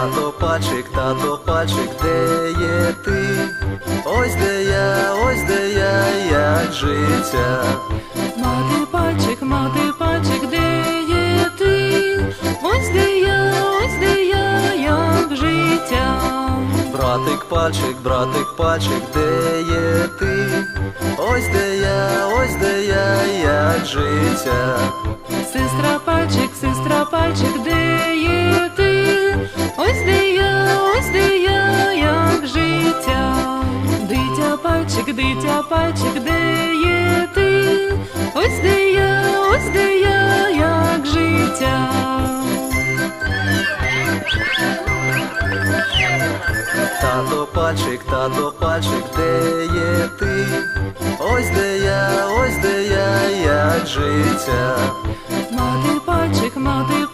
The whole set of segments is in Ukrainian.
Тато пальчик, тато пальчик, де є ти? Ось де я, ось де я, як життя. Мати пальчик, мати пальчик, де є ти? Ось де я, ось де я, як життя. Братик пальчик, братик пальчик, де є ти? Ось де я, ось де я, як життя. Сестра пальчик, сестра пальчик, де є? Ось де я, ось де як життя. Дитя пальчик, дитя пальчик, де є ти? Ось де я, ось де я, як життя. Тато пальчик, тато пальчик, де є ти? Ось де я, ось де я, як життя. Мати пальчик, мати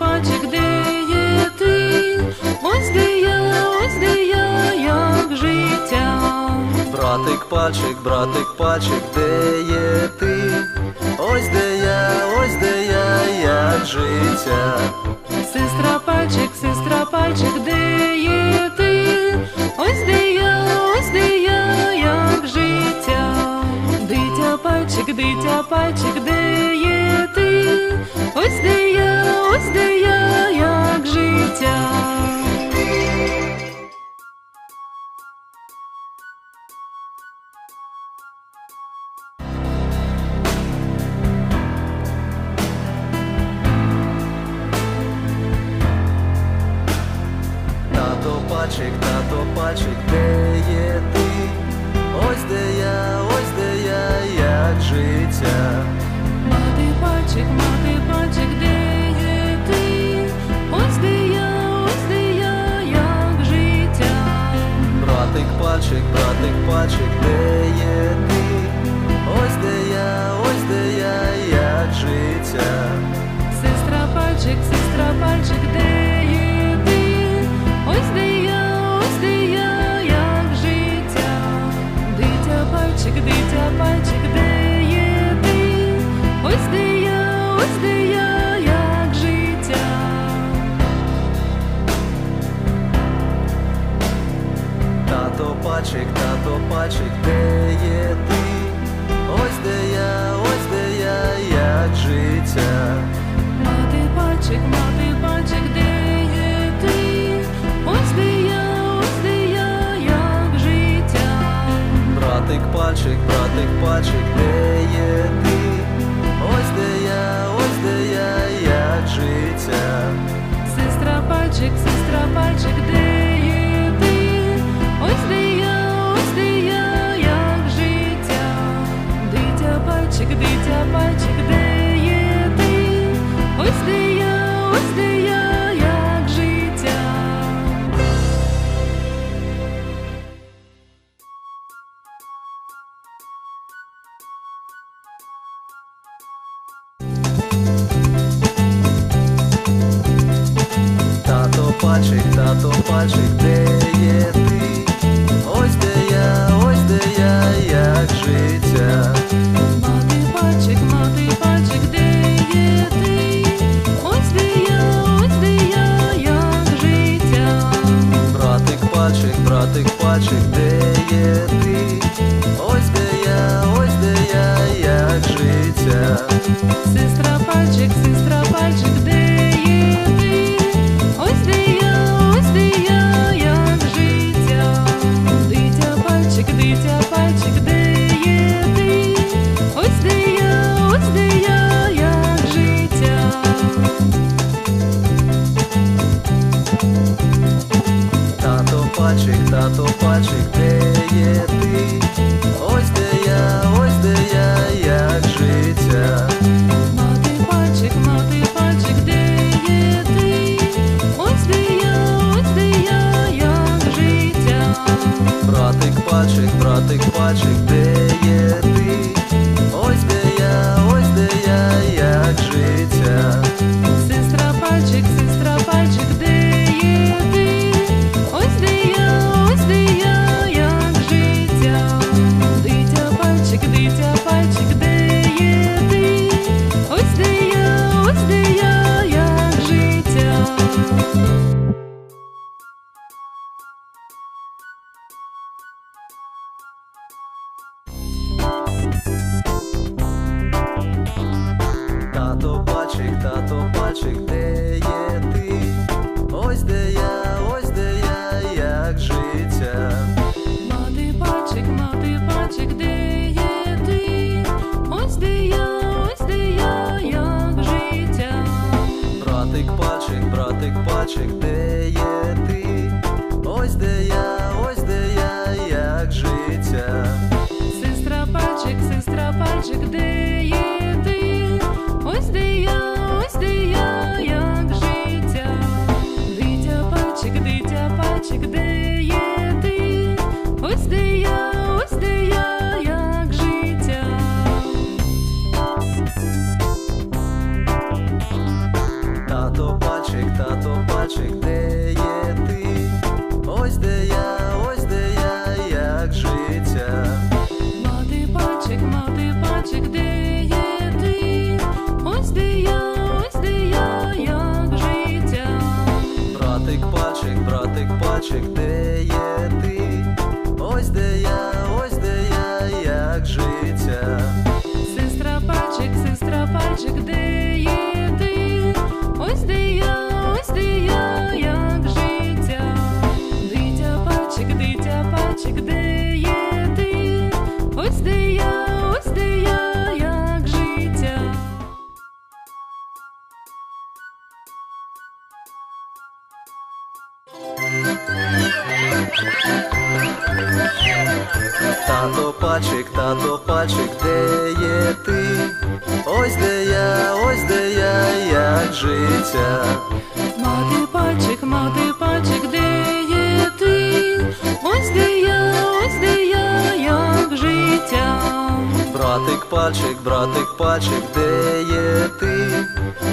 Братик пальчик, братик пальчик, де є ти? Ось де я, ось де я, як життя. Сестра пальчик, сестра пальчик, де є ти? Ось де я, ось де я, як життя. Дитя пальчик, дитя пальчик, Братик братик пальчик, де є ти? Ось де я, ось де я, як життя. Сестра пальчик, сестра пальчик, Сестра пальчик, сестра пальчик, пальчик, тато пальчик, де є ти? Ось де я, ось де я, як життя. Мати пальчик, мати пальчик, де є ти? Ось де я, ось де я, як життя. Братик пальчик, братик пальчик, де є ти? Ось де я, ось де я, як життя. Сестра пальчик, сестра пальчик, Пальчик, братик пальчик, де є пальчик, де є ти? Ось де я, ось де я, як життя. Мати пальчик, мати пальчик, де є ти? Ось де я, ось де я, як життя. Братик пачик, братик пальчик, де братик Тато пальчик, тато пальчик, де є ти? Ось де я, ось де я, як життя. Мати пальчик, мати пальчик, де є ти? Ось де я, ось де я, як життя. Братик пальчик, братик пальчик, де є ти?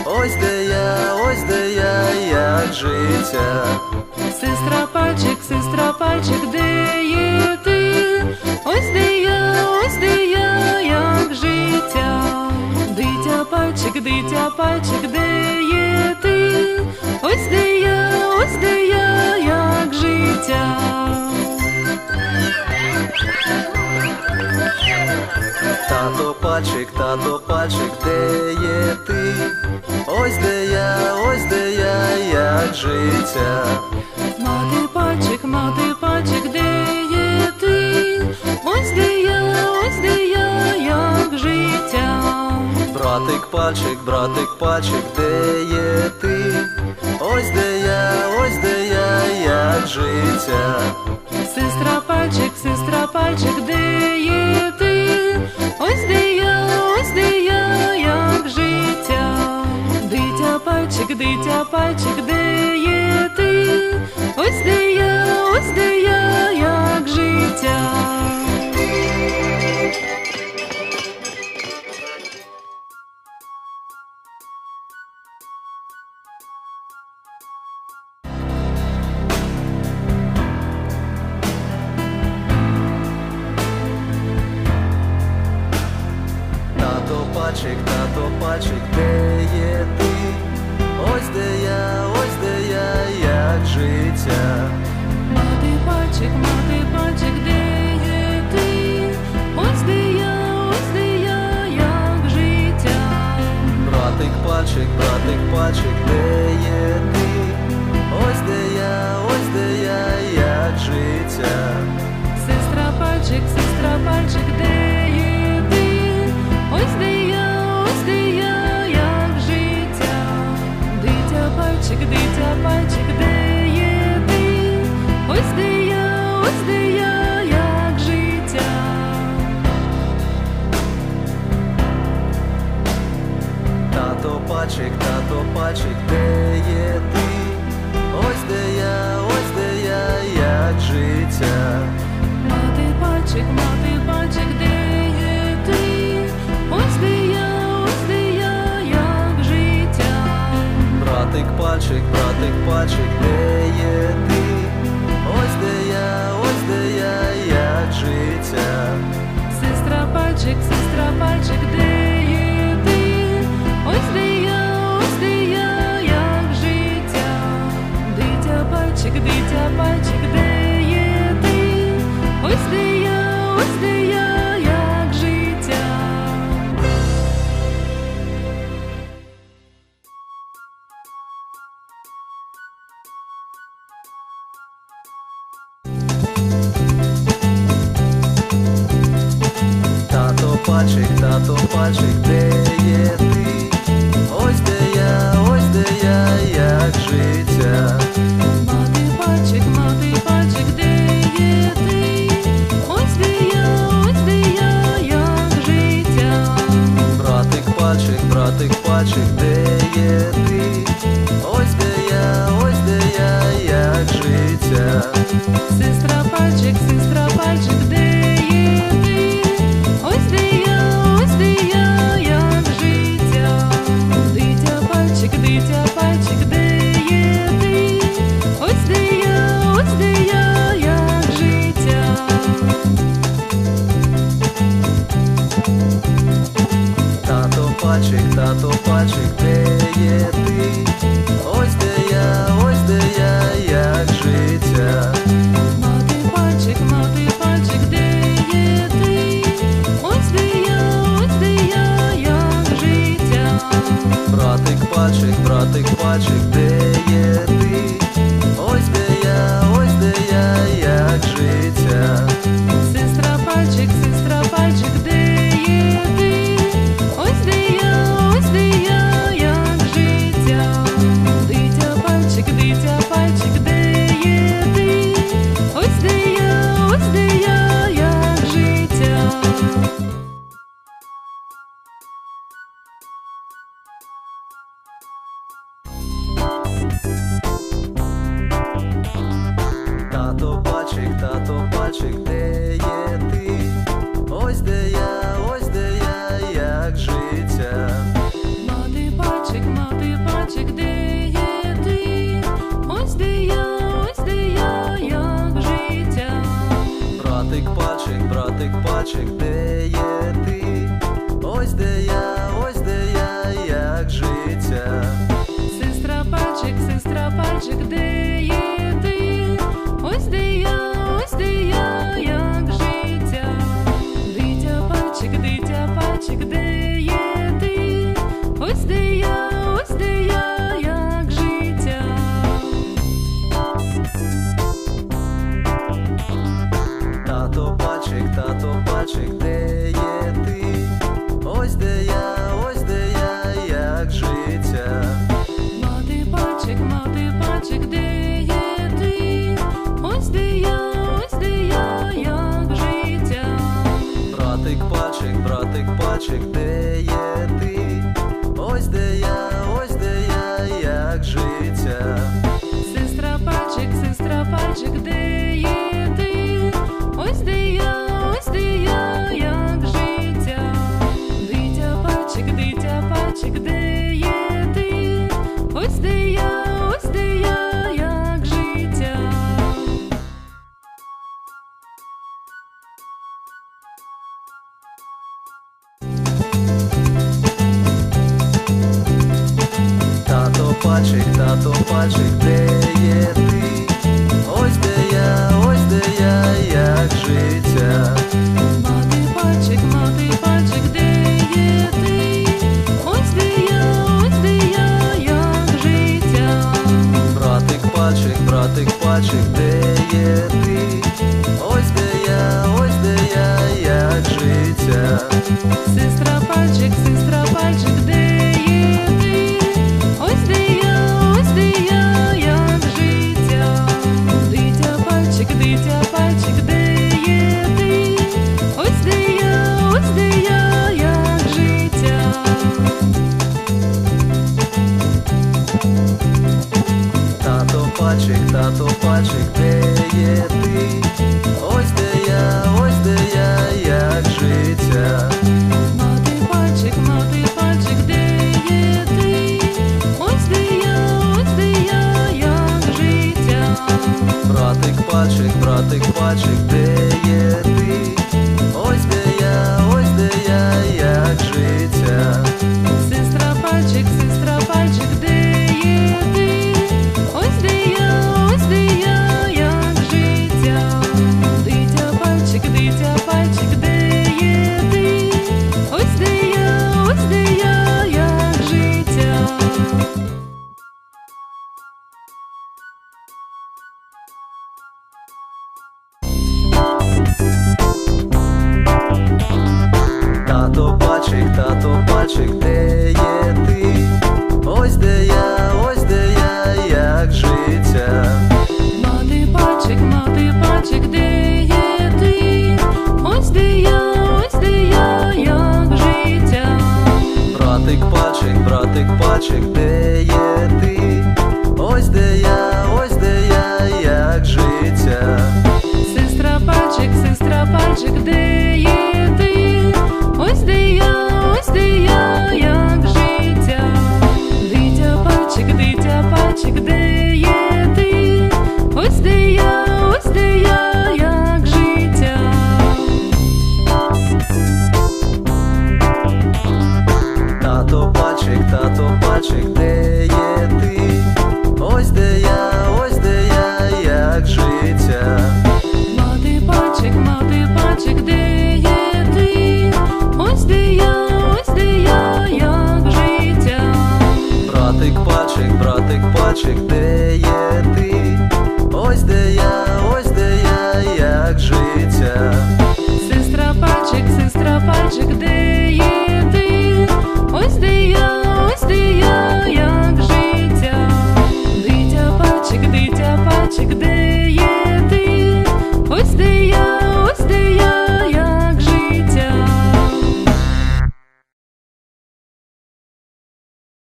Ось де я, ось де я, як життя. Сестра пальчик, сестра пальчик, де є ти? Ось де я, ось де я, як життя. Дитя пальчик, дитя пальчик, де є ти? Ось де я, ось де я, як життя. Тато пальчик, тато пальчик, де є ти? Ось де я, ось де я, як життя. Мати пальчик, мати пальчик, де є ти? Ось де я, ось де я, як життя. Братик пальчик, братик пальчик, де є ти? Ось де я, ось де я, як життя. Пальчик, де є ти? Ось де я, ось де я, як життя. Сестра пальчик, сестра пальчик, де є ти? Ось де я, ось де я, як життя. Дитя пальчик, дитя пальчик, Тато пальчик, тато пальчик, де є ти? Ось де я, ось де я, як життя. Мати пальчик, мати пальчик, де є ти? Ось де я, ось де я, як життя. Братик пальчик, братик пальчик, де є ти? Ось де я, ось де я, як життя. Сестра пальчик, сестра пальчик, де пачик, тато пачик, де є ти? Ось де я, ось де я, як життя. Мати пачик, мати пачик, де є ти? Ось де я, ось де я, як життя. Братик пачик, братик пачик, де є ти? Ось де я, ось де я, як життя. Сестра пачик, сестра пачик, де братик, пачик, братик, пачик, де є.